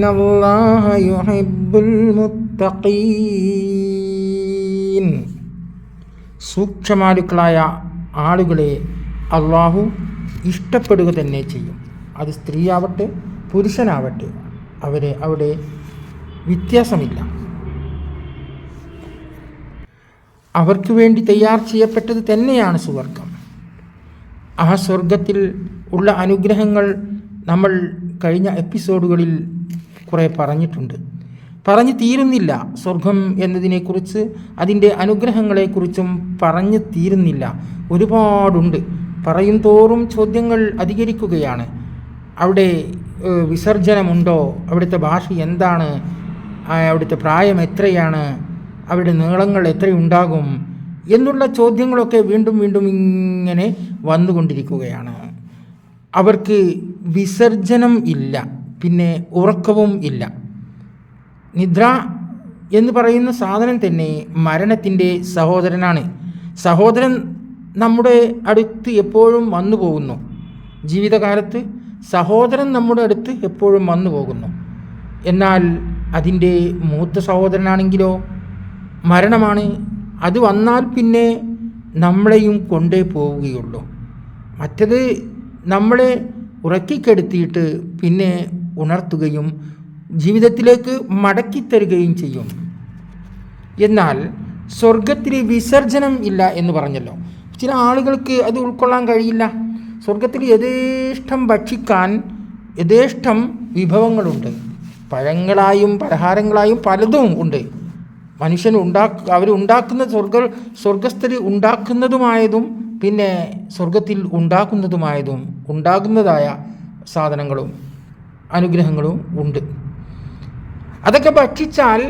إن الله يحب المتقين സൂക്ഷ്മാലുക്കളായ ആളുകളെ അള്ളാഹു ഇഷ്ടപ്പെടുക തന്നെ ചെയ്യും അത് സ്ത്രീയാവട്ടെ പുരുഷനാവട്ടെ അവരെ അവിടെ വ്യത്യാസമില്ല അവർക്ക് വേണ്ടി തയ്യാർ ചെയ്യപ്പെട്ടത് തന്നെയാണ് സുവർഗം ആ സ്വർഗത്തിൽ ഉള്ള അനുഗ്രഹങ്ങൾ നമ്മൾ കഴിഞ്ഞ എപ്പിസോഡുകളിൽ കുറേ പറഞ്ഞിട്ടുണ്ട്. പറഞ്ഞു തീരുന്നില്ല. സ്വർഗം എന്നതിനെക്കുറിച്ച് അതിന്റെ അനുഗ്രഹങ്ങളെക്കുറിച്ചും പറഞ്ഞു തീരുന്നില്ല. ഒരുപാടുണ്ട്. പറയും തോറും ചോദ്യങ്ങൾ അധികരിക്കുകയാണ്. അവിടെ വിസർജനമുണ്ടോ? അവിടുത്തെ ഭാഷ എന്താണ്? അവിടുത്തെ പ്രായം എത്രയാണ്? അവിടെ നീളങ്ങൾ എത്രയുണ്ടാകും? എന്നുള്ള ചോദ്യങ്ങളൊക്കെ വീണ്ടും വീണ്ടും ഇങ്ങനെ വന്നുകൊണ്ടിരിക്കുകയാണ്. അവർക്ക് വിസർജനം ഇല്ല. പിന്നെ ഉറക്കവും ഇല്ല. നിദ്ര എന്ന് പറയുന്ന സാധനം തന്നെ മരണത്തിന്റെ സഹോദരനാണ്. സഹോദരൻ നമ്മുടെ അടുത്ത് എപ്പോഴും വന്നു പോകുന്നു. ജീവിതകാലത്ത് സഹോദരൻ നമ്മുടെ അടുത്ത് എപ്പോഴും വന്നു പോകുന്നു. എന്നാൽ അതിന്റെ മൂത്ത സഹോദരനാണെങ്കിലോ? മരണമാണ്. അത് വന്നാൽ പിന്നെ നമ്മളെയും കൊണ്ടേ പോവുകയുള്ളൂ. മറ്റത് നമ്മളെ ഉറക്കിക്കെടുത്തിയിട്ട് പിന്നെ ഉണർത്തുകയും ജീവിതത്തിലേക്ക് മടക്കിത്തരുകയും ചെയ്യും. എന്നാൽ സ്വർഗത്തിൽ വിസർജനം ഇല്ല എന്ന് പറഞ്ഞല്ലോ. ചില ആളുകൾക്ക് അത് ഉൾക്കൊള്ളാൻ കഴിയില്ല. സ്വർഗത്തിൽ യഥേഷ്ടം ഭക്ഷിക്കാൻ യഥേഷ്ടം വിഭവങ്ങളുണ്ട്. പഴങ്ങളായും പലഹാരങ്ങളായും പലതും ഉണ്ട്. മനുഷ്യൻ ഉണ്ടാക്ക അവരുണ്ടാക്കുന്ന സ്വർഗ സ്വർഗസ്ഥര് ഉണ്ടാക്കുന്നതുമായതും പിന്നെ സ്വർഗത്തിൽ ഉണ്ടാക്കുന്നതുമായതും ഉണ്ടാകുന്നതായ സാധനങ്ങളും അനുഗ്രഹങ്ങളും ഉണ്ട്. അതൊക്കെ ഭക്ഷിച്ചാൽ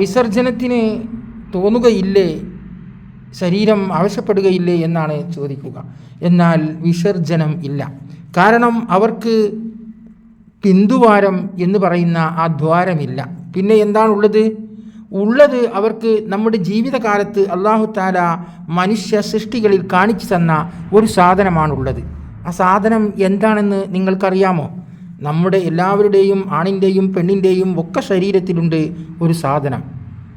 വിസർജനത്തിന് തോന്നുകയില്ലേ? ശരീരം ആവശ്യപ്പെടുകയില്ലേ എന്നാണ് ചോദിക്കുക. എന്നാൽ വിസർജനം ഇല്ല. കാരണം അവർക്ക് പിന്തുവാരം എന്ന് പറയുന്ന ആ ദ്വാരമില്ല. പിന്നെ എന്താണുള്ളത്? ഉള്ളത് അവർക്ക് നമ്മുടെ ജീവിതകാലത്ത് അള്ളാഹു താല മനുഷ്യ സൃഷ്ടികളിൽ കാണിച്ചു തന്ന ഒരു സാധനമാണുള്ളത്. ആ സാധനം എന്താണെന്ന് നിങ്ങൾക്കറിയാമോ? നമ്മുടെ എല്ലാവരുടെയും ആണിന്റെയും പെണ്ണിന്റെയും ഒക്കെ ശരീരത്തിലുണ്ട് ഒരു സാധനം.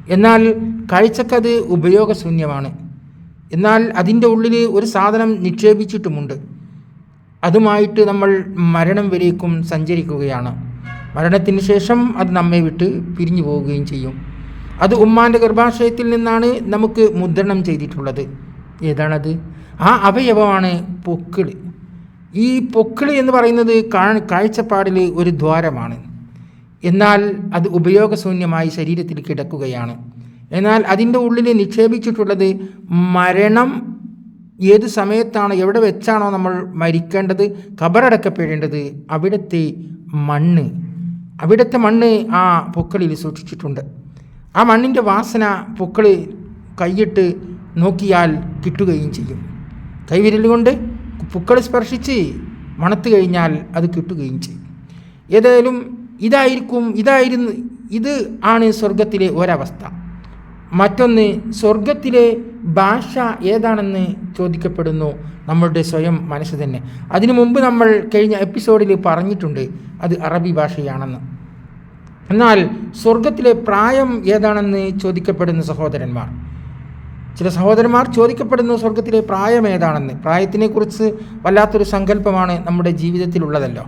എന്നാൽ കാഴ്ചക്കത് ഉപയോഗശൂന്യമാണ്. എന്നാൽ അതിന്റെ ഉള്ളിൽ ഒരു സാധനം നിക്ഷേപിച്ചിട്ടുമുണ്ട്. അതുമായിട്ട് നമ്മൾ മരണം വരേക്കും സഞ്ചരിക്കുകയാണ്. മരണത്തിന് ശേഷം അത് നമ്മെ വിട്ട് പിരിഞ്ഞു പോവുകയും ചെയ്യും. അത് ഉമ്മാന്റെ ഗർഭാശയത്തിൽ നിന്നാണ് നമുക്ക് മുദ്രണം ചെയ്തിട്ടുള്ളത്. ഏതാണത്? ആ അവയവമാണ് പൊക്കിൾ. ഈ പൊക്കിളി എന്ന് പറയുന്നത് കാഴ്ചപ്പാടിൽ ഒരു ദ്വാരമാണ്. എന്നാൽ അത് ഉപയോഗശൂന്യമായി ശരീരത്തിൽ കിടക്കുകയാണ്. എന്നാൽ അതിന്റെ ഉള്ളിൽ നിക്ഷേപിച്ചിട്ടുള്ളത് മരണം ഏത് സമയത്താണ് എവിടെ വെച്ചാണോ നമ്മൾ മരിക്കേണ്ടത് കബറടക്കപ്പെടേണ്ടത് അവിടുത്തെ മണ്ണ്. അവിടുത്തെ മണ്ണ് ആ പൊക്കളിൽ സൂക്ഷിച്ചിട്ടുണ്ട്. ആ മണ്ണിന്റെ വാസന പൊക്കൾ കൈയിട്ട് നോക്കിയാൽ കിട്ടുകയും ചെയ്യും. കൈവിരൽ കൊണ്ട് പൂക്കൾ സ്പർശിച്ച് മണത്ത് കഴിഞ്ഞാൽ അത് കിട്ടുകയും ചെയ്യും. ഏതായാലും ഇതായിരിക്കും ഇതായിരുന്നു ഇത് ആണ് സ്വർഗത്തിലെ ഒരവസ്ഥ. മറ്റൊന്ന് സ്വർഗത്തിലെ ഭാഷ ഏതാണെന്ന് ചോദിക്കപ്പെടുന്നു. നമ്മളുടെ സ്വയം മനസ്സ് തന്നെ. അതിനു മുമ്പ് നമ്മൾ കഴിഞ്ഞ എപ്പിസോഡിൽ പറഞ്ഞിട്ടുണ്ട് അത് അറബി ഭാഷയാണെന്ന്. എന്നാൽ സ്വർഗത്തിലെ പ്രായം ഏതാണെന്ന് ചോദിക്കപ്പെടുന്ന സഹോദരന്മാർ ചില സഹോദരന്മാർ ചോദിക്കപ്പെടുന്നു സ്വർഗത്തിലെ പ്രായം ഏതാണെന്ന്? പ്രായത്തിനെക്കുറിച്ച് വല്ലാത്തൊരു സങ്കല്പമാണ് നമ്മുടെ ജീവിതത്തിലുള്ളതല്ലോ.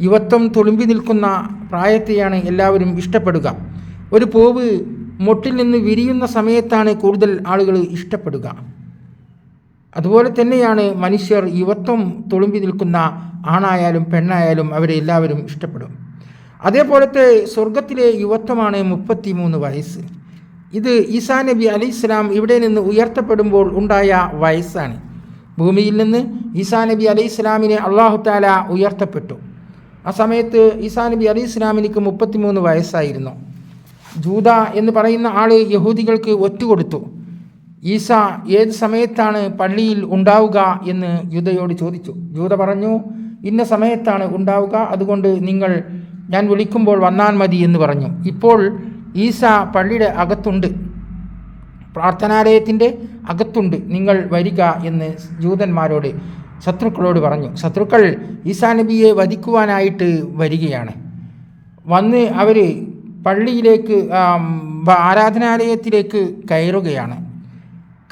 യുവത്വം തുളുമ്പി നിൽക്കുന്ന പ്രായത്തെയാണ് എല്ലാവരും ഇഷ്ടപ്പെടുക. ഒരു പൂവ് മുട്ടിൽ നിന്ന് വിരിയുന്ന സമയത്താണ് കൂടുതൽ ആളുകൾ ഇഷ്ടപ്പെടുക. അതുപോലെ തന്നെയാണ് മനുഷ്യർ യുവത്വം തുളുമ്പി നിൽക്കുന്ന ആണായാലും പെണ്ണായാലും അവരെ എല്ലാവരും ഇഷ്ടപ്പെടും. അതേപോലത്തെ സ്വർഗത്തിലെ യുവത്വമാണ് മുപ്പത്തിമൂന്ന് വയസ്സ്. ഇത് ഈസാ നബി അലി ഇസ്ലാം ഇവിടെ നിന്ന് ഉയർത്തപ്പെടുമ്പോൾ ഉണ്ടായ വയസ്സാണ്. ഭൂമിയിൽ നിന്ന് ഈസാ നബി അലി ഇസ്ലാമിനെ അള്ളാഹു താല ഉയർത്തപ്പെട്ടു. ആ സമയത്ത് ഈസാ നബി അലി ഇസ്ലാമിനിക്ക് മുപ്പത്തിമൂന്ന് വയസ്സായിരുന്നു. ജൂത എന്ന് പറയുന്ന ആൾ യഹൂദികൾക്ക് ഒറ്റുകൊടുത്തു. ഈസ ഏത് സമയത്താണ് പള്ളിയിൽ ഉണ്ടാവുക എന്ന് ജൂതയോട് ചോദിച്ചു. ജൂത പറഞ്ഞു ഇന്ന സമയത്താണ് ഉണ്ടാവുക അതുകൊണ്ട് നിങ്ങൾ ഞാൻ വിളിക്കുമ്പോൾ വന്നാൽ മതി എന്ന് പറഞ്ഞു. ഇപ്പോൾ ഈസ പള്ളിയുടെ അകത്തുണ്ട്. പ്രാർത്ഥനാലയത്തിന്റെ അകത്തുണ്ട്. നിങ്ങൾ വരിക എന്ന് ജൂതന്മാരോട് ശത്രുക്കളോട് പറഞ്ഞു. ശത്രുക്കൾ ഈസാ നബിയെ വധിക്കുവാനായിട്ട് വരികയാണ്. വന്ന് അവർ പള്ളിയിലേക്ക് ആരാധനാലയത്തിലേക്ക് കയറുകയാണ്.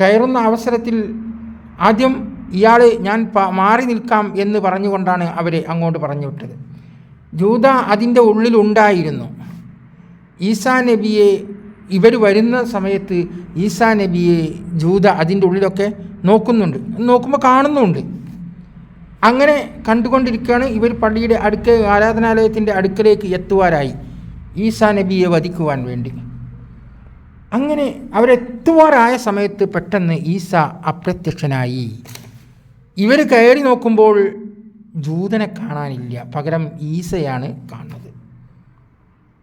കയറുന്ന അവസരത്തിൽ ആദ്യം ഇയാൾ ഞാൻ മാറി നിൽക്കാം എന്ന് പറഞ്ഞുകൊണ്ടാണ് അവരെ അങ്ങോട്ട് പറഞ്ഞു വിട്ടത് ജൂത അതിന്റെ ഉള്ളിലുണ്ടായിരുന്നു. ഈസാ നബിയെ ഇവർ വരുന്ന സമയത്ത് ഈസാ നബിയെ ജൂത അതിന്റെ ഉള്ളിലൊക്കെ നോക്കുന്നുണ്ട്. നോക്കുമ്പോൾ കാണുന്നുണ്ട്. അങ്ങനെ കണ്ടുകൊണ്ടിരിക്കുകയാണ് ഇവർ പള്ളിയുടെ അടുക്ക ആരാധനാലയത്തിന്റെ അടുക്കലേക്ക് എത്തുവാനായി ഈസാ നബിയെ വധിക്കുവാൻ വേണ്ടി. അങ്ങനെ അവരെത്തുവാറായ സമയത്ത് പെട്ടെന്ന് ഈസ അപ്രത്യക്ഷനായി. ഇവർ കയറി നോക്കുമ്പോൾ ജൂതനെ കാണാനില്ല. പകരം ഈസയാണ് കാണുന്നത്.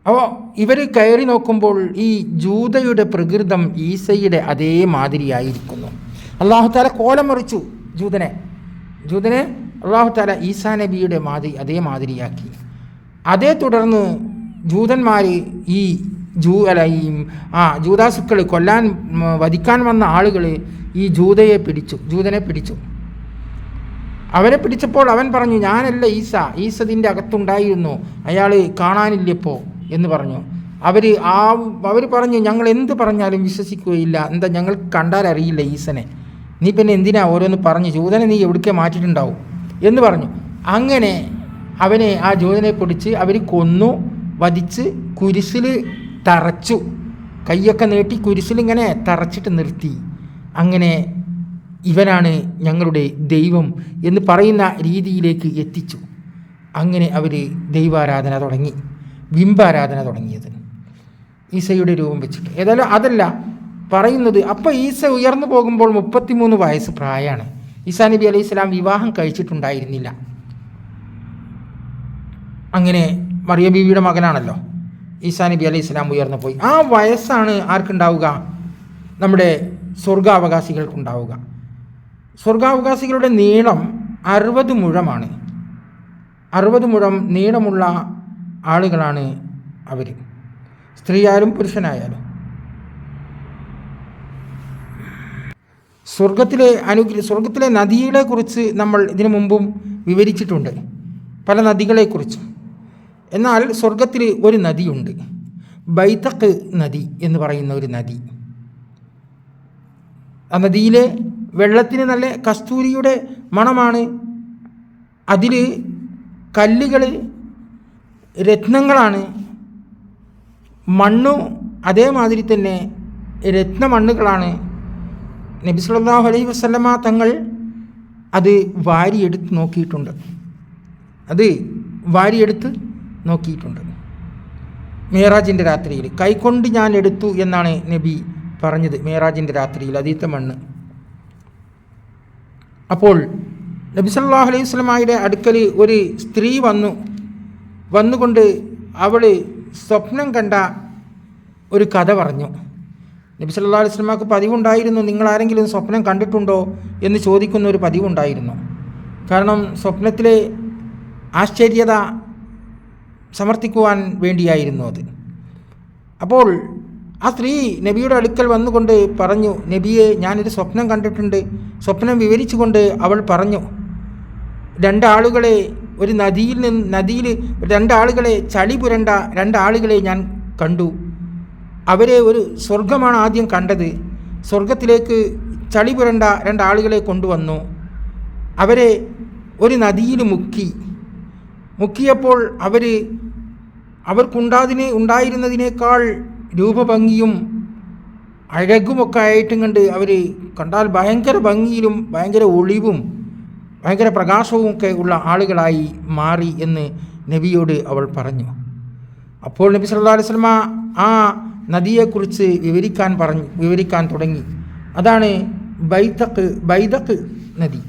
അപ്പോൾ ഇവർ കയറി നോക്കുമ്പോൾ ഈ ജൂതയുടെ പ്രകൃതം ഈസയുടെ അതേ മാതിരിയായിരിക്കുന്നു. അള്ളാഹുത്താല കോലം മറിച്ചു ജൂതനെ. ജൂതനെ അള്ളാഹുത്താല ഈസാ നബിയുടെ മാതിരി അതേ മാതിരിയാക്കി. അതേ തുടർന്ന് ജൂതന്മാർ ഈ ജൂ അല്ല ഈ ആ ജൂതാസുക്കൾ കൊല്ലാൻ വധിക്കാൻ വന്ന ആളുകൾ ഈ ജൂതയെ പിടിച്ചു ജൂതനെ പിടിച്ചു. അവനെ പിടിച്ചപ്പോൾ അവൻ പറഞ്ഞു ഞാനല്ല ഈസ ഈസതിന്റെ അകത്തുണ്ടായിരുന്നു. അയാൾ കാണാനില്ലപ്പോൾ എന്ന് പറഞ്ഞു. അവർ ആ അവർ പറഞ്ഞു ഞങ്ങൾ എന്ത് പറഞ്ഞാലും വിശ്വസിക്കുകയില്ല. എന്താ ഞങ്ങൾ കണ്ടാൽ അറിയില്ല ഈസനെ. നീ പിന്നെ എന്തിനാ ഓരോന്ന് പറഞ്ഞു ജൂതനെ നീ എവിടേക്ക് മാറ്റിയിട്ടുണ്ടാവും? എന്ന് പറഞ്ഞു. അങ്ങനെ അവനെ ആ ജൂതനെ പൊടിച്ച് അവർ കൊന്നു വധിച്ച് കുരിശിൽ തറച്ചു. കൈയൊക്കെ നീട്ടി കുരിശിലിങ്ങനെ തറച്ചിട്ട് നിർത്തി. അങ്ങനെ ഇവനാണ് ഞങ്ങളുടെ ദൈവം എന്ന് പറയുന്ന രീതിയിലേക്ക് എത്തിച്ചു. അങ്ങനെ അവർ ദൈവാരാധന തുടങ്ങി. ബിംബാരാധന തുടങ്ങിയത്. ഈസയുടെ രൂപം വെച്ചിട്ട്. ഏതായാലും അതല്ല പറയുന്നത്. അപ്പോൾ ഈസ ഉയർന്നു പോകുമ്പോൾ മുപ്പത്തിമൂന്ന് വയസ്സ് പ്രായമാണ്. ഈസാ നബി അലൈഹി സ്വലാം വിവാഹം കഴിച്ചിട്ടുണ്ടായിരുന്നില്ല. അങ്ങനെ മറിയ ബീവിയുടെ മകനാണല്ലോ. ഈസാ നബി അലൈഹി സ്വലാം ഉയർന്നു പോയി. ആ വയസ്സാണ് ആർക്കുണ്ടാവുക? നമ്മുടെ സ്വർഗാവകാശികൾക്കുണ്ടാവുക സ്വർഗാവകാശികളുടെ നീളം അറുപത് മുഴമാണ്. അറുപത് മുഴം നീളമുള്ള ആളുകളാണ് അവർ സ്ത്രീയായാലും പുരുഷനായാലും. സ്വർഗത്തിലെ അനുഗ്രഹ സ്വർഗത്തിലെ നദികളെക്കുറിച്ച് നമ്മൾ ഇതിനു മുമ്പും വിവരിച്ചിട്ടുണ്ട്. പല നദികളെക്കുറിച്ചും. എന്നാൽ സ്വർഗത്തിൽ ഒരു നദിയുണ്ട്. ബൈതക്ക് നദി എന്ന് പറയുന്ന ഒരു നദി. ആ നദിയിലെ വെള്ളത്തിന് നല്ല കസ്തൂരിയുടെ മണമാണ്. അതിൽ കല്ലുകൾ രത്നങ്ങളാണ്. മണ്ണു അതേമാതിരി തന്നെ രത്നമണ്ണുകളാണ്. നബി സല്ലല്ലാഹു അലൈഹി വസല്ലമ തങ്ങൾ അത് വാരിയെടുത്ത് നോക്കിയിട്ടുണ്ട്. അത് വാരിയെടുത്ത് നോക്കിയിട്ടുണ്ട്. മേറാജിന്റെ രാത്രിയിൽ. കൈകൊണ്ട് ഞാൻ എടുത്തു എന്നാണ് നബി പറഞ്ഞത് മേറാജിന്റെ രാത്രിയിൽ അതീത്ത മണ്ണ്. അപ്പോൾ നബി സല്ലല്ലാഹു അലൈഹി വസല്ലമയുടെ അടുക്കൽ ഒരു സ്ത്രീ വന്നു. വന്നുകൊണ്ട് അവൾ സ്വപ്നം കണ്ട ഒരു കഥ പറഞ്ഞു. നബി സല്ലാ അലൈഹി വസല്ലമക്ക് പതിവുണ്ടായിരുന്നു നിങ്ങൾ ആരെങ്കിലും സ്വപ്നം കണ്ടിട്ടുണ്ടോ എന്ന് ചോദിക്കുന്ന ഒരു പതിവുണ്ടായിരുന്നു. കാരണം സ്വപ്നത്തിലെ ആശ്ചര്യത സമർത്ഥിക്കുവാൻ വേണ്ടിയായിരുന്നു അത്. അപ്പോൾ ആ സ്ത്രീ നബിയുടെ അടുക്കൽ വന്നുകൊണ്ട് പറഞ്ഞു നബിയെ ഞാനൊരു സ്വപ്നം കണ്ടിട്ടുണ്ട്. സ്വപ്നം വിവരിച്ചുകൊണ്ട് അവൾ പറഞ്ഞു രണ്ടാളുകളെ ഒരു നദിയിൽ നിന്ന് നദിയിൽ രണ്ടാളുകളെ ചളി പുരണ്ട രണ്ടാളുകളെ ഞാൻ കണ്ടു. അവരെ ഒരു സ്വർഗമാണ് ആദ്യം കണ്ടത്. സ്വർഗത്തിലേക്ക് ചളി പുരണ്ട രണ്ടാളുകളെ കൊണ്ടുവന്നു. അവരെ ഒരു നദിയിൽ മുക്കി. മുക്കിയപ്പോൾ അവർ അവർക്കുണ്ടാതിനെ ഉണ്ടായിരുന്നതിനേക്കാൾ രൂപഭംഗിയും അഴകുമൊക്കെ ആയിട്ടും കണ്ട് അവർ കണ്ടാൽ ഭയങ്കര ഭംഗിയിലും ഭയങ്കര ഒളിവും ഭയങ്കര പ്രകാശവും ഒക്കെ ഉള്ള ആളുകളായി മാറി എന്ന് നബിയോട് അവൾ പറഞ്ഞു. അപ്പോൾ നബി സല്ലാ അലൈഹി വസല്ലമ ആ നദിയെക്കുറിച്ച് വിവരിക്കാൻ പറഞ്ഞു വിവരിക്കാൻ തുടങ്ങി. അതാണ് ബൈതക്ക് ബൈതക്ക് നദി.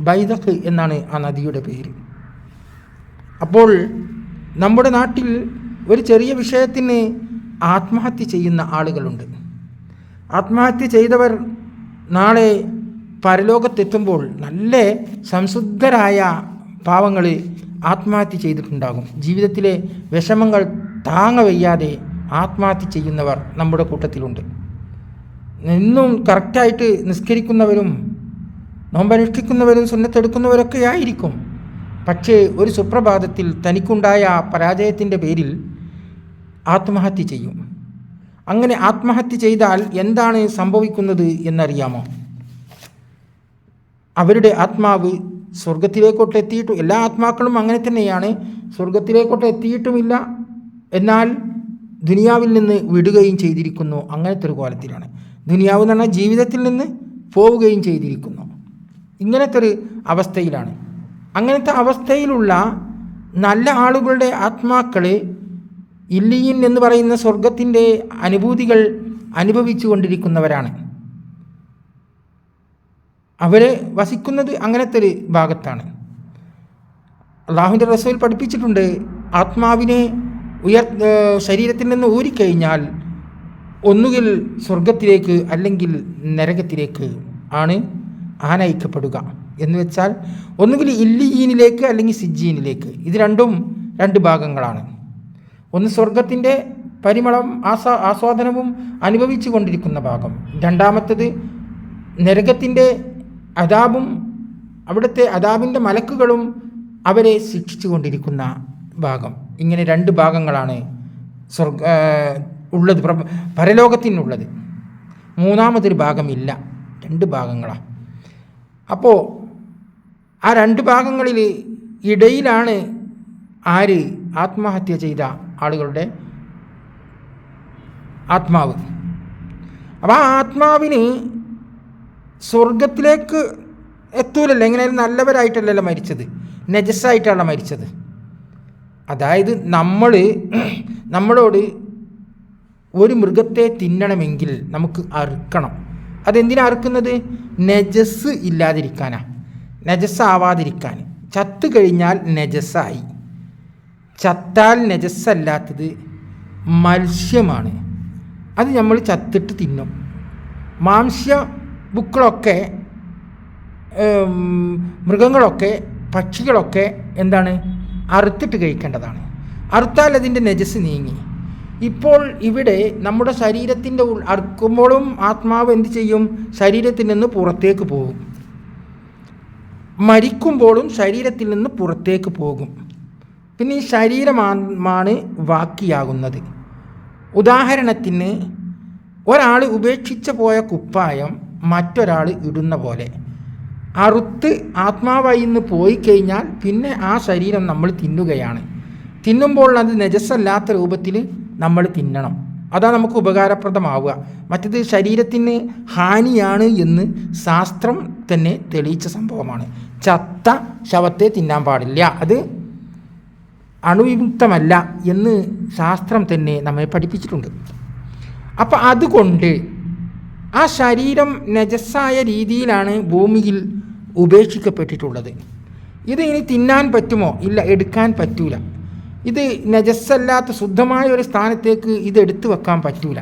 ബൈതക്ക് എന്നാണ് ആ നദിയുടെ പേര്. അപ്പോൾ നമ്മുടെ നാട്ടിൽ ഒരു ചെറിയ വിഷയത്തിന് ആത്മഹത്യ ചെയ്യുന്ന ആളുകളുണ്ട്. ആത്മഹത്യ ചെയ്തവർ നാളെ പരലോകത്തെത്തുമ്പോൾ നല്ല സംശുദ്ധരായ പാവങ്ങൾ ആത്മഹത്യ ചെയ്തിട്ടുണ്ടാകും. ജീവിതത്തിലെ വിഷമങ്ങൾ താങ്ങ വയ്യാതെ ആത്മഹത്യ ചെയ്യുന്നവർ നമ്മുടെ കൂട്ടത്തിലുണ്ട്. എന്നും കറക്റ്റായിട്ട് നിസ്കരിക്കുന്നവരും നോമ്പനുഷ്ഠിക്കുന്നവരും സുന്നത്തെടുക്കുന്നവരൊക്കെ ആയിരിക്കും. പക്ഷേ ഒരു സുപ്രഭാതത്തിൽ തനിക്കുണ്ടായ പരാജയത്തിന്റെ പേരിൽ ആത്മഹത്യ ചെയ്യും. അങ്ങനെ ആത്മഹത്യ ചെയ്താൽ എന്താണ് സംഭവിക്കുന്നത് എന്നറിയാമോ? അവരുടെ ആത്മാവ് സ്വർഗത്തിലേക്കോട്ട് എത്തിയിട്ടും എല്ലാ ആത്മാക്കളും അങ്ങനെ തന്നെയാണ്. സ്വർഗത്തിലേക്കോട്ട് എത്തിയിട്ടുമില്ല. എന്നാൽ ദുനിയാവിൽ നിന്ന് വിടുകയും ചെയ്തിരിക്കുന്നു. അങ്ങനത്തെ ഒരു കോലത്തിലാണ്. ദുനിയാവ് എന്ന് പറഞ്ഞാൽ ജീവിതത്തിൽ നിന്ന് പോവുകയും ചെയ്തിരിക്കുന്നു. ഇങ്ങനത്തെ ഒരു അവസ്ഥയിലാണ്. അങ്ങനത്തെ അവസ്ഥയിലുള്ള നല്ല ആളുകളുടെ ആത്മാക്കളെ ഇല്ലിയിൻ എന്ന് പറയുന്ന സ്വർഗത്തിന്റെ അനുഭൂതികൾ അനുഭവിച്ചു കൊണ്ടിരിക്കുന്നവരാണ്. അവർ വസിക്കുന്നത് അങ്ങനത്തെ ഒരു ഭാഗത്താണ്. അള്ളാഹുവിന്റെ റസൂൽ പഠിപ്പിച്ചിട്ടുണ്ട് ആത്മാവിനെ ഉയർ ശരീരത്തിൽ നിന്ന് ഊരിക്കഴിഞ്ഞാൽ ഒന്നുകിൽ സ്വർഗത്തിലേക്ക് അല്ലെങ്കിൽ നരകത്തിലേക്ക് ആണ് ആനയിക്കപ്പെടുക. എന്ന് വെച്ചാൽ ഒന്നുകിൽ ഇല്ലിയീനിലേക്ക് അല്ലെങ്കിൽ സിജ്ജീനിലേക്ക് ഇത് രണ്ടും രണ്ട് ഭാഗങ്ങളാണ്. ഒന്ന് സ്വർഗത്തിന്റെ പരിമളം ആസ്വാ ആസ്വാദനവും അനുഭവിച്ചു കൊണ്ടിരിക്കുന്ന ഭാഗം. രണ്ടാമത്തത് നരകത്തിന്റെ അതാബും അവിടുത്തെ അതാബിന്റെ മലക്കുകളും അവരെ ശിക്ഷിച്ചു കൊണ്ടിരിക്കുന്ന ഭാഗം. ഇങ്ങനെ രണ്ട് ഭാഗങ്ങളാണ് സ്വർഗ ഉള്ളത്. പ്ര- പരലോകത്തിനുള്ളത്. മൂന്നാമതൊരു ഭാഗമില്ല. രണ്ട് ഭാഗങ്ങളാണ് അപ്പോൾ ആ രണ്ട് ഭാഗങ്ങളിൽ ഇടയിലാണ് ആര് ആത്മഹത്യ ചെയ്ത ആളുകളുടെ ആത്മാവ്. അപ്പോൾ ആ ആത്മാവിന് സ്വർഗത്തിലേക്ക് എത്തൂലല്ലോ. എങ്ങനെയായാലും നല്ലവരായിട്ടല്ലല്ലോ മരിച്ചത്. നജസ്സായിട്ടാണല്ലോ മരിച്ചത്. അതായത് നമ്മൾ നമ്മളോട് ഒരു മൃഗത്തെ തിന്നണമെങ്കിൽ നമുക്ക് അറുക്കണം. അതെന്തിനാ അറുക്കുന്നത്? നജസ് ഇല്ലാതിരിക്കാനാ. നജസ് ആവാതിരിക്കാൻ ചത്തു കഴിഞ്ഞാൽ നജസ്സായി. ചത്താൽ നജസ്സല്ലാത്തത് മത്സ്യമാണ്. അത് നമ്മൾ ചത്തിട്ട് തിന്നും. മാംസ്യ ബുക്കളൊക്കെ ഏം, മൃഗങ്ങളൊക്കെ പക്ഷികളൊക്കെ എന്താണ്? അറുത്തിട്ട് കഴിക്കേണ്ടതാണ്. അറുത്താൽ അതിന്റെ നജസ് നീങ്ങി. ഇപ്പോൾ ഇവിടെ നമ്മുടെ ശരീരത്തിന്റെ ഉൾ അറുക്കുമ്പോഴും ആത്മാവ് എന്ത് ചെയ്യും? ശരീരത്തിൽ നിന്ന് പുറത്തേക്ക് പോകും. മരിക്കുമ്പോഴും ശരീരത്തിൽ നിന്ന് പുറത്തേക്ക് പോകും. പിന്നെ ഈ ശരീരമാണ് വാക്കിയാകുന്നത്. ഉദാഹരണത്തിന് ഒരാൾ ഉപേക്ഷിച്ച് പോയ കുപ്പായം മറ്റൊരാൾ ഇടുന്ന പോലെ. അറുത്ത് ആത്മാവായി നിന്ന് പോയി കഴിഞ്ഞാൽ പിന്നെ ആ ശരീരം നമ്മൾ തിന്നുകയാണ്. തിന്നുമ്പോൾ അത് നജസ്സല്ലാത്ത രൂപത്തിൽ നമ്മൾ തിന്നണം. അതാ നമുക്ക് ഉപകാരപ്രദമാവുക. മറ്റത് ശരീരത്തിന് ഹാനിയാണ് എന്ന് ശാസ്ത്രം തന്നെ തെളിയിച്ച സംഭവമാണ്. ചത്ത ശവത്തെ തിന്നാൻ പാടില്ല. അത് അണുവിമുക്തമല്ല എന്ന് ശാസ്ത്രം തന്നെ നമ്മെ പഠിപ്പിച്ചിട്ടുണ്ട്. അപ്പോൾ അതുകൊണ്ട് ആ ശരീരം നജസ്സായ രീതിയിലാണ് ഭൂമിയിൽ ഉപേക്ഷിക്കപ്പെട്ടിട്ടുള്ളത്. ഇത് ഇനി തിന്നാൻ പറ്റുമോ? ഇല്ല എടുക്കാൻ പറ്റൂല. ഇത് നജസ്സല്ലാത്ത ശുദ്ധമായ ഒരു സ്ഥാനത്തേക്ക് ഇത് എടുത്തു വെക്കാൻ പറ്റൂല.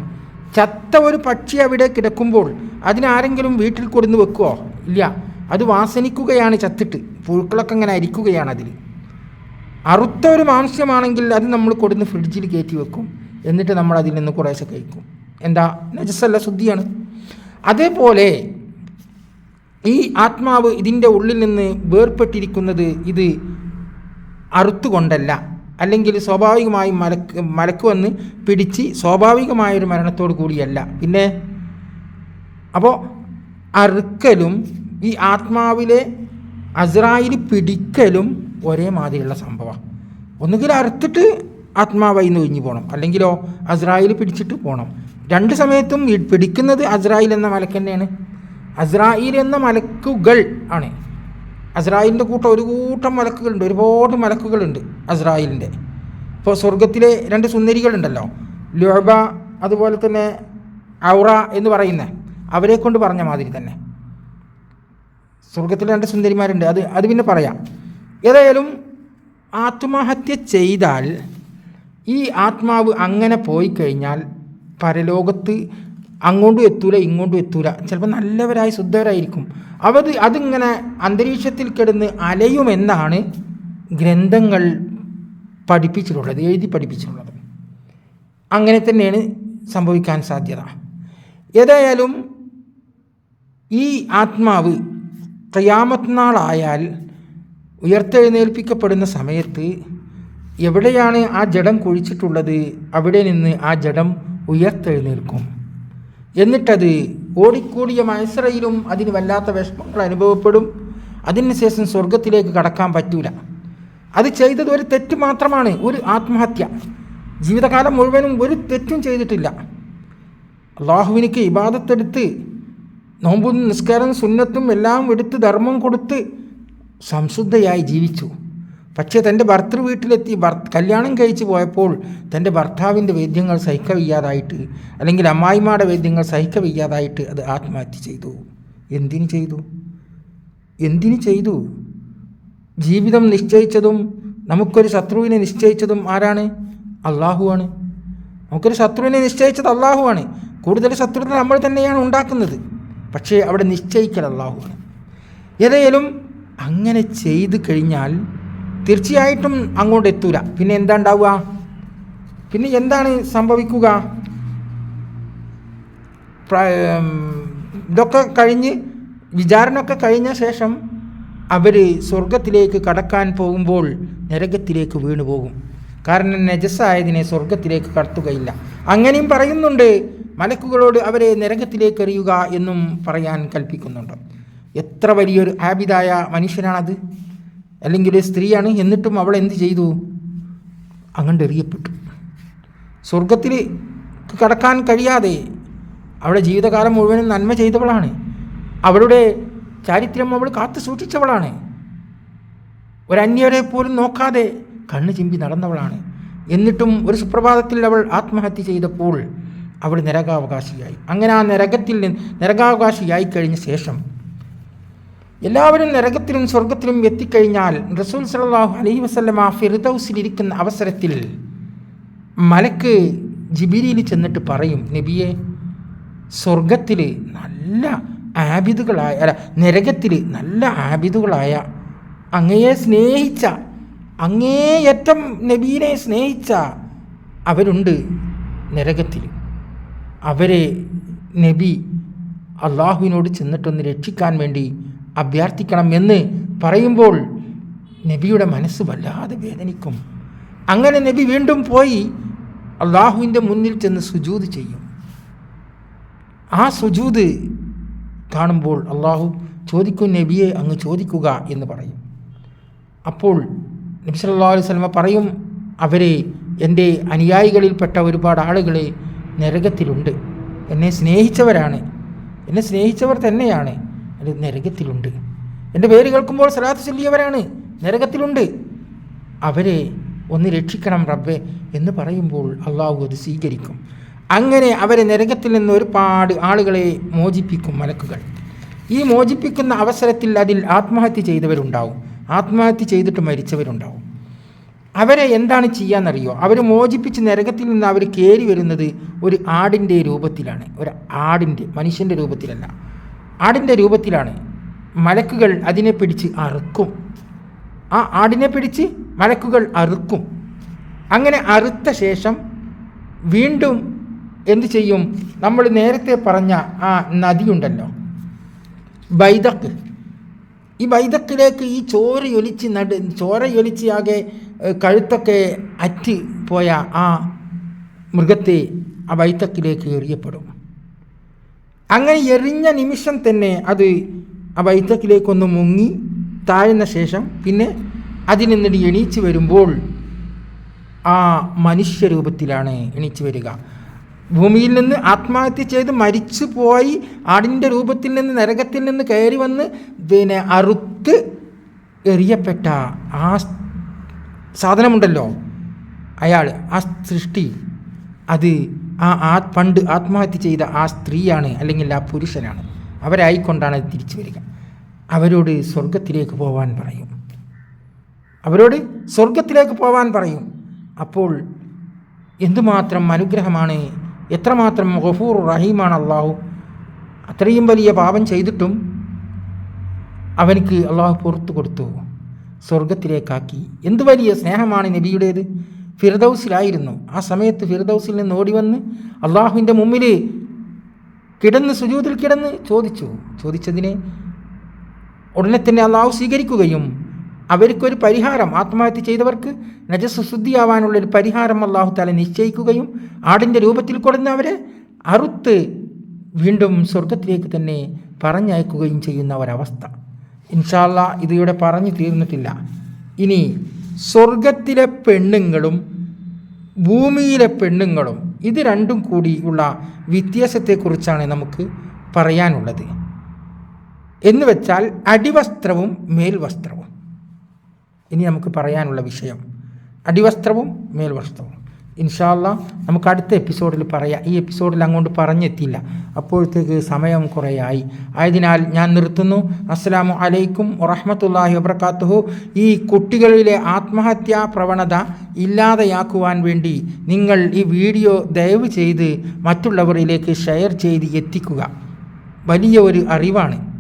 ചത്ത ഒരു പക്ഷി അവിടെ കിടക്കുമ്പോൾ അതിനാരെങ്കിലും വീട്ടിൽ കൊടുന്ന് വെക്കുമോ ഇല്ല. അത് വാസനിക്കുകയാണ് ചത്തിട്ട്. പുഴുക്കളൊക്കെ അങ്ങനെ അരിക്കുകയാണ് അതിൽ. അറുത്ത ഒരു മാംസ്യമാണെങ്കിൽ അത് നമ്മൾ കൊടുന്ന് ഫ്രിഡ്ജിൽ കയറ്റി വെക്കും. എന്നിട്ട് നമ്മൾ അതിൽ നിന്ന് കുറേശ്ശെ കഴിക്കും. എന്താ? നജസ്സല്ല ശുദ്ധിയാണ്. അതേപോലെ ഈ ആത്മാവ് ഇതിന്റെ ഉള്ളിൽ നിന്ന് വേർപ്പെട്ടിരിക്കുന്നത് ഇത് അറുത്തുകൊണ്ടല്ല. അല്ലെങ്കിൽ സ്വാഭാവികമായും മലക്ക് മലക്ക് വന്ന് പിടിച്ച് സ്വാഭാവികമായൊരു മരണത്തോടു കൂടിയല്ല. പിന്നെ അപ്പോൾ അറുക്കലും ഈ ആത്മാവിലെ അസ്രായിൽ പിടിക്കലും ഒരേ മാതിരിയുള്ള സംഭവമാണ് ഒന്നുകിൽ അറുത്തിട്ട് ആത്മാവായി നിന്ന് ഒഴിഞ്ഞു പോകണം അല്ലെങ്കിലോ അസ്രായിൽ പിടിച്ചിട്ട് പോകണം രണ്ട് സമയത്തും പിടിക്കുന്നത് അസ്രായിൽ എന്ന മലക്ക് തന്നെയാണ്. അസ്രായിൽ എന്ന മലക്കുകൾ ആണ്. അസ്രായിലിന്റെ കൂട്ടം ഒരു കൂട്ടം മലക്കുകളുണ്ട്. ഒരുപാട് മലക്കുകളുണ്ട് അസ്രായിലിന്റെ ഇപ്പോൾ സ്വർഗത്തിലെ രണ്ട് സുന്ദരികളുണ്ടല്ലോ. ലോബ അതുപോലെ തന്നെ ഔറ എന്ന് പറയുന്ന അവരെ കൊണ്ട് പറഞ്ഞ മാതിരി തന്നെ. സ്വർഗത്തിലെ രണ്ട് സുന്ദരിമാരുണ്ട്. അത് അത് പിന്നെ പറയാം. ഏതായാലും ആത്മഹത്യ ചെയ്താൽ ഈ ആത്മാവ് അങ്ങനെ പോയി കഴിഞ്ഞാൽ പരലോകത്ത് അങ്ങോട്ടും എത്തൂല ഇങ്ങോട്ടും എത്തൂല. ചിലപ്പോൾ നല്ലവരായി ശുദ്ധവരായിരിക്കും. അവർ അതിങ്ങനെ അന്തരീക്ഷത്തിൽ കിടന്ന് അലയുമെന്നാണ് ഗ്രന്ഥങ്ങൾ പഠിപ്പിച്ചിട്ടുള്ളത് എഴുതി പഠിപ്പിച്ചിട്ടുള്ളത്. അങ്ങനെ തന്നെയാണ് സംഭവിക്കാൻ സാധ്യത. ഏതായാലും ഈ ആത്മാവ് നാളായാൽ ഉയർത്തെഴുന്നേൽപ്പിക്കപ്പെടുന്ന സമയത്ത് എവിടെയാണ് ആ ജഡം കുഴിച്ചിട്ടുള്ളത് അവിടെ നിന്ന് ആ ജഡം ഉയർത്തെഴുന്നേൽക്കും. എന്നിട്ടത് ഓടിക്കൂടിയ മത്സരയിലും അതിന് വല്ലാത്ത വിഷമങ്ങൾ അനുഭവപ്പെടും. അതിനുശേഷം സ്വർഗത്തിലേക്ക് കടക്കാൻ പറ്റൂല. അത് ചെയ്തത് ഒരു തെറ്റ് മാത്രമാണ് ഒരു ആത്മഹത്യ. ജീവിതകാലം മുഴുവനും ഒരു തെറ്റും ചെയ്തിട്ടില്ല. അള്ളാഹുവിനിക്ക് ഇബാദത്തെടുത്ത് നോമ്പും നിസ്കാരം സുന്നത്തും എല്ലാം എടുത്ത് ധർമ്മം കൊടുത്ത് സംശുദ്ധയായി ജീവിച്ചു. പക്ഷേ തന്റെ ഭർത്തൃ വീട്ടിലെത്തി ഭർ കല്യാണം കഴിച്ച് പോയപ്പോൾ തന്റെ ഭർത്താവിന്റെ വേദ്യങ്ങൾ സഹിക്കവയ്യാതായിട്ട് അല്ലെങ്കിൽ അമ്മായിമാരുടെ വേദ്യങ്ങൾ സഹിക്കവയ്യാതായിട്ട് അത് ആത്മഹത്യ ചെയ്തു. എന്തിനു ചെയ്തു? എന്തിനു ചെയ്തു? ജീവിതം നിശ്ചയിച്ചതും നമുക്കൊരു ശത്രുവിനെ നിശ്ചയിച്ചതും ആരാണ്? അള്ളാഹുവാണ് നമുക്കൊരു ശത്രുവിനെ നിശ്ചയിച്ചത് അള്ളാഹുവാണ് കൂടുതൽ ശത്രുത നമ്മൾ തന്നെയാണ് ഉണ്ടാക്കുന്നത്. പക്ഷേ അവിടെ നിശ്ചയിക്കൽ അള്ളാഹുവാണ് ഏതായാലും അങ്ങനെ ചെയ്തു കഴിഞ്ഞാൽ തീർച്ചയായിട്ടും അങ്ങോട്ട് എത്തൂല. പിന്നെ എന്താ ഉണ്ടാവുക? പിന്നെ എന്താണ് സംഭവിക്കുക? ഇതൊക്കെ കഴിഞ്ഞ് വിചാരണമൊക്കെ കഴിഞ്ഞ ശേഷം അവർ സ്വർഗത്തിലേക്ക് കടക്കാൻ പോകുമ്പോൾ നരകത്തിലേക്ക് വീണു പോകും. കാരണം നജസ്സായതിനെ സ്വർഗത്തിലേക്ക് കടത്തുകയില്ല. അങ്ങനെയും പറയുന്നുണ്ട്. മലക്കുകളോട് അവരെ നരകത്തിലേക്ക് എറിയുക എന്നും പറയാൻ കൽപ്പിക്കുന്നുണ്ട്. എത്ര വലിയൊരു ആബിതായ മനുഷ്യനാണത്. അല്ലെങ്കിൽ ഒരു സ്ത്രീയാണ് എന്നിട്ടും അവൾ എന്ത് ചെയ്തു? അങ്ങോട്ട് എറിയപ്പെട്ടു. സ്വർഗത്തിൽ കടക്കാൻ കഴിയാതെ അവളുടെ ജീവിതകാലം മുഴുവനും നന്മ ചെയ്തവളാണ്. അവളുടെ ചാരിത്രം അവൾ കാത്തു സൂക്ഷിച്ചവളാണ്. ഒരന്യരെ പോലും നോക്കാതെ കണ്ണു ചിമ്പി നടന്നവളാണ്. എന്നിട്ടും ഒരു സുപ്രഭാതത്തിൽ അവൾ ആത്മഹത്യ ചെയ്തപ്പോൾ അവൾ നരകാവകാശിയായി. അങ്ങനെ ആ നരകത്തിൽ നിന്ന് നരകാവകാശിയായി കഴിഞ്ഞ ശേഷം എല്ലാവരും നരകത്തിലും സ്വർഗത്തിലും എത്തിക്കഴിഞ്ഞാൽ റസൂൽ സല്ലല്ലാഹു അലൈഹി വസല്ലമ ഫിറുദൌസിലിരിക്കുന്ന അവസരത്തിൽ മലക്ക് ജിബിരിയിൽ ചെന്നിട്ട് പറയും നബിയെ സ്വർഗത്തിൽ നല്ല ആബിദുകളായ അല്ല നരകത്തിൽ നല്ല ആബിദുകളായ അങ്ങയെ സ്നേഹിച്ച അങ്ങേയറ്റം നബീനെ സ്നേഹിച്ച അവരുണ്ട് നരകത്തിൽ. അവരെ നബി അള്ളാഹുവിനോട് ചെന്നിട്ടൊന്ന് രക്ഷിക്കാൻ വേണ്ടി അഭ്യർത്ഥിക്കണം എന്ന് പറയുമ്പോൾ നബിയുടെ മനസ്സ് വല്ലാതെ വേദനിക്കും. അങ്ങനെ നബി വീണ്ടും പോയി അള്ളാഹുവിന്റെ മുന്നിൽ ചെന്ന് സുജൂത് ചെയ്യും. ആ സുജൂത് കാണുമ്പോൾ അള്ളാഹു ചോദിക്കും നബിയെ അങ്ങ് ചോദിക്കുക എന്ന് പറയും. അപ്പോൾ നബി സല്ലാ അലൈഹി സ്വലമ പറയും അവരെ എന്റെ അനുയായികളിൽപ്പെട്ട ഒരുപാട് ആളുകളെ നരകത്തിലുണ്ട്. എന്നെ സ്നേഹിച്ചവരാണ്. എന്നെ സ്നേഹിച്ചവർ തന്നെയാണ്. അത് നരകത്തിലുണ്ട്. എന്റെ പേര് കേൾക്കുമ്പോൾ സലാത്ത് ചൊല്ലിയവരാണ്. നരകത്തിലുണ്ട്. അവരെ ഒന്ന് രക്ഷിക്കണം റബ്ബെ എന്ന് പറയുമ്പോൾ അള്ളാഹു അത് സ്വീകരിക്കും. അങ്ങനെ അവരെ നരകത്തിൽ നിന്ന് ഒരുപാട് ആളുകളെ മോചിപ്പിക്കും മലക്കുകൾ. ഈ മോചിപ്പിക്കുന്ന അവസരത്തിൽ അതിൽ ആത്മഹത്യ ചെയ്തവരുണ്ടാവും. ആത്മഹത്യ ചെയ്തിട്ട് മരിച്ചവരുണ്ടാവും. അവരെ എന്താണ് ചെയ്യാന്നറിയോ? അവർ മോചിപ്പിച്ച് നരകത്തിൽ നിന്ന് അവർ കയറി വരുന്നത് ഒരു ആടിന്റെ രൂപത്തിലാണ്. ഒരു ആടിന്റെ മനുഷ്യന്റെ രൂപത്തിലല്ല. ആടിന്റെ രൂപത്തിലാണ്. മലക്കുകൾ അതിനെ പിടിച്ച് അറുക്കും. ആ ആടിനെ പിടിച്ച് മലക്കുകൾ അറുക്കും. അങ്ങനെ അറുത്ത ശേഷം വീണ്ടും എന്തു ചെയ്യും? നമ്മൾ നേരത്തെ പറഞ്ഞ ആ നദിയുണ്ടല്ലോ. ബൈദക്ക്. ഈ ബൈദക്കിലേക്ക് ഈ ചോരയൊലിച്ച് നട ചോരയൊലിച്ച് ആകെ കഴുത്തൊക്കെ അറ്റ് പോയ ആ മൃഗത്തെ ആ ബൈത്തക്കിലേക്ക് എറിയപ്പെടും. അങ്ങനെ എറിഞ്ഞ നിമിഷം തന്നെ അത് ആ ബൈത്തക്കിലേക്കൊന്ന് മുങ്ങി താഴ്ന്ന ശേഷം പിന്നെ അതിൽ നിന്നിട്ട് എണീച്ച് വരുമ്പോൾ ആ മനുഷ്യരൂപത്തിലാണ് എണീച്ച് വരിക. ഭൂമിയിൽ നിന്ന് ആത്മഹത്യ ചെയ്ത് മരിച്ചു പോയി ആടിന്റെ രൂപത്തിൽ നിന്ന് നരകത്തിൽ നിന്ന് കയറി വന്ന് പിന്നെ അറുത്ത് എറിയപ്പെട്ട ആ സാധനമുണ്ടല്ലോ. അയാൾ ആ സൃഷ്ടി അത് ആ ആ പണ്ട് ആത്മഹത്യ ചെയ്ത ആ സ്ത്രീയാണ് അല്ലെങ്കിൽ ആ പുരുഷനാണ്. അവരായിക്കൊണ്ടാണ് തിരിച്ചു വരിക. അവരോട് സ്വർഗത്തിലേക്ക് പോവാൻ പറയും. അവരോട് സ്വർഗത്തിലേക്ക് പോവാൻ പറയും. അപ്പോൾ എന്തുമാത്രം അനുഗ്രഹമാണ്? എത്രമാത്രം ഗഫൂർ റഹീമാണ് അള്ളാഹു. അത്രയും വലിയ പാപം ചെയ്തിട്ടും അവനക്ക് അള്ളാഹു പുറത്തു കൊടുത്തു. സ്വർഗത്തിലേക്കാക്കി എന്ത് വലിയ സ്നേഹമാണ് നബിയുടേത്? ഫിർദൗസിലായിരുന്നു. ആ സമയത്ത് ഫിർദൗസിൽ നിന്ന് ഓടി വന്ന് അള്ളാഹുവിന്റെ മുമ്പിൽ കിടന്ന് സുജൂതിൽ കിടന്ന് ചോദിച്ചു. ചോദിച്ചതിനെ ഉടനെ തന്നെ അള്ളാഹു സ്വീകരിക്കുകയും അവർക്കൊരു പരിഹാരം ആത്മഹത്യ ചെയ്തവർക്ക് നജസ് ശുദ്ധിയാവാനുള്ളൊരു പരിഹാരം അള്ളാഹു താല നിശ്ചയിക്കുകയും ആടിന്റെ രൂപത്തിൽ കൊടുന്ന് അവരെ അറുത്ത് വീണ്ടും സ്വർഗത്തിലേക്ക് തന്നെ പറഞ്ഞയക്കുകയും ചെയ്യുന്ന ഒരവസ്ഥ. ഇൻഷാല്ല ഇതിവിടെ പറഞ്ഞു തീർന്നിട്ടില്ല. ഇനി സ്വർഗത്തിലെ പെണ്ണുങ്ങളും ഭൂമിയിലെ പെണ്ണുങ്ങളും ഇത് രണ്ടും കൂടിയുള്ള വ്യത്യാസത്തെക്കുറിച്ചാണ് നമുക്ക് പറയാനുള്ളത്. എന്ന് വെച്ചാൽ അടിവസ്ത്രവും മേൽവസ്ത്രവും. ഇനി നമുക്ക് പറയാനുള്ള വിഷയം അടിവസ്ത്രവും മേൽവസ്ത്രവും. ഇൻഷാല്ല നമുക്ക് അടുത്ത എപ്പിസോഡിൽ പറയാം. ഈ എപ്പിസോഡിൽ അങ്ങോട്ട് പറഞ്ഞെത്തില്ല അപ്പോഴത്തേക്ക് സമയം കുറേയായി. ആയതിനാൽ ഞാൻ നിർത്തുന്നു. അസ്സലാമു അലൈക്കും വറഹമത്തല്ലാഹി വബർക്കാത്തുഹു ഈ കുട്ടികളിലെ ആത്മഹത്യാ പ്രവണത ഇല്ലാതെയാക്കുവാൻ വേണ്ടി നിങ്ങൾ ഈ വീഡിയോ ദയവ് ചെയ്ത് മറ്റുള്ളവരിലേക്ക് ഷെയർ ചെയ്ത് എത്തിക്കുക. വലിയ ഒരു അറിവാണ്.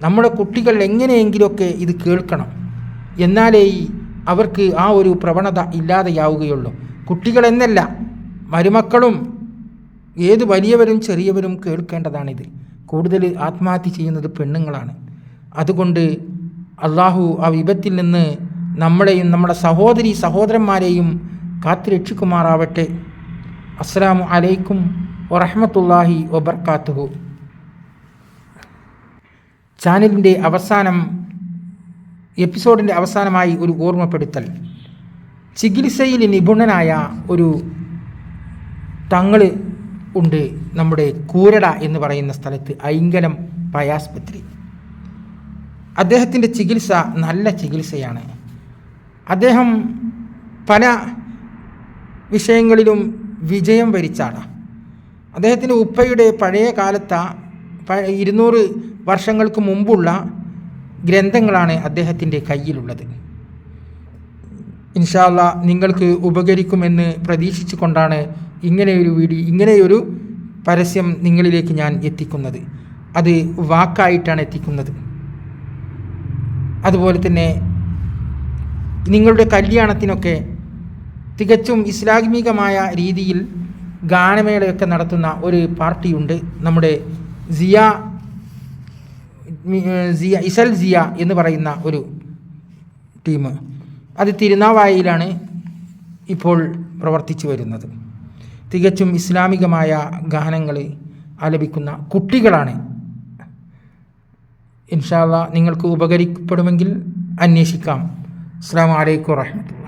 നമ്മുടെ കുട്ടികൾ എങ്ങനെയെങ്കിലുമൊക്കെ ഇത് കേൾക്കണം. എന്നാലേ അവർക്ക് ആ ഒരു പ്രവണത ഇല്ലാതെയാവുകയുള്ളൂ. കുട്ടികളെന്നല്ല മരുമക്കളും ഏത് വലിയവരും ചെറിയവരും കേൾക്കേണ്ടതാണിത്. കൂടുതൽ ആത്മഹത്യ ചെയ്യുന്നത് പെണ്ണുങ്ങളാണ്. അതുകൊണ്ട് അള്ളാഹു ആ വിപത്തിൽ നിന്ന് നമ്മളെയും നമ്മുടെ സഹോദരി സഹോദരന്മാരെയും കാത്തുരക്ഷിക്കുമാറാവട്ടെ അസ്സാം അലൈക്കും വറഹമത്തല്ലാഹി വബർക്കാത്തുഹു. ചാനലിന്റെ അവസാനം എപ്പിസോഡിന്റെ അവസാനമായി ഒരു ഓർമ്മപ്പെടുത്തൽ. ചികിത്സയിൽ നിപുണനായ ഒരു തങ്ങൾ ഉണ്ട് നമ്മുടെ കൂരട എന്ന് പറയുന്ന സ്ഥലത്ത് ഐങ്കലം പയാസ്പത്രി അദ്ദേഹത്തിന്റെ ചികിത്സ നല്ല ചികിത്സയാണ്. അദ്ദേഹം പല വിഷയങ്ങളിലും വിജയം വരിച്ചാണ്. അദ്ദേഹത്തിന്റെ ഉപ്പയുടെ പഴയ കാലത്ത ഇരുന്നൂറ് വർഷങ്ങൾക്ക് മുമ്പുള്ള ഗ്രന്ഥങ്ങളാണ് അദ്ദേഹത്തിന്റെ കയ്യിലുള്ളത്. ഇൻഷാല്ല നിങ്ങൾക്ക് ഉപകരിക്കുമെന്ന് പ്രതീക്ഷിച്ചു കൊണ്ടാണ് ഇങ്ങനെയൊരു വീഡിയോ ഇങ്ങനെയൊരു പരസ്യം നിങ്ങളിലേക്ക് ഞാൻ എത്തിക്കുന്നത്. അത് വാക്കായിട്ടാണ് എത്തിക്കുന്നത്. അതുപോലെ തന്നെ നിങ്ങളുടെ കല്യാണത്തിനൊക്കെ തികച്ചും ഇസ്ലാമികമായ രീതിയിൽ ഗാനമേളയൊക്കെ നടത്തുന്ന ഒരു പാർട്ടിയുണ്ട്. നമ്മുടെ സിയ സിയ ഇസൽ സിയ എന്ന് പറയുന്ന ഒരു ടീം. അത് തിരുനാവായിലാണ് ഇപ്പോൾ പ്രവർത്തിച്ചു വരുന്നത്. തികച്ചും ഇസ്ലാമികമായ ഗാനങ്ങൾ ആലപിക്കുന്ന കുട്ടികളാണ്. ഇൻഷാല്ല നിങ്ങൾക്ക് ഉപകരിക്കപ്പെടുമെങ്കിൽ അന്വേഷിക്കാം. അസ്സാം വലൈക്കും വാഹമത്തുള്ള